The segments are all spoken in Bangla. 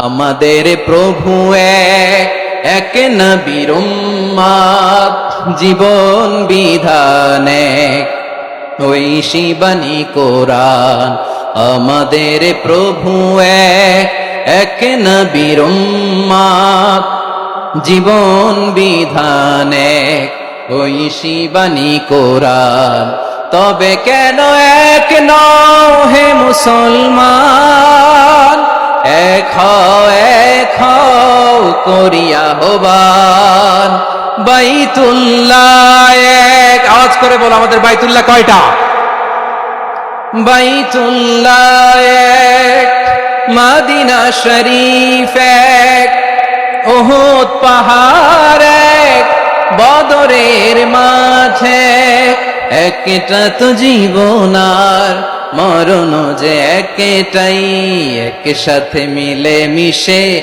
আমাদের প্রভু এক, এক নবীর জীবন বিধানে ওই শিবানী কোরআন আমাদের প্রভু এক, এক নবীর জীবন বিধানে ওই শিবানী কোরআন তবে কেন এক নও হে মুসলমান? করিয়া হবান বাইতুল্লাহ এক। আওয়াজ করে বলো, আমাদের বাইতুল্লাহ কয়টা? বাইতুল্লাহ এক। মাদিনা শরীফ এক। ওহুদ পাহাড় এক। বদরের মাঝে একটা তো জীবন আর মরণ যে একটাই। এক সাথে মিলে মিশে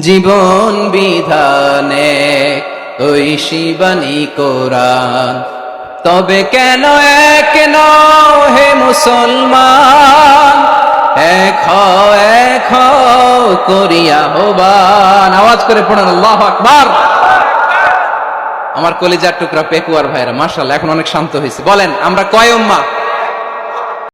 জীবন বিধানে, ওই শিবানী কোরআন। তবে কেন এক হে মুসলমান? এক এক করিয়া হবান আওয়াজ করে পড়েন, আল্লাহ আকবার। আমার কলিজার টুকরা পেকুয়ার ভাইরা মার্শাল এখন অনেক শান্ত হয়েছে। বলেন, আমরা কয় উম্মা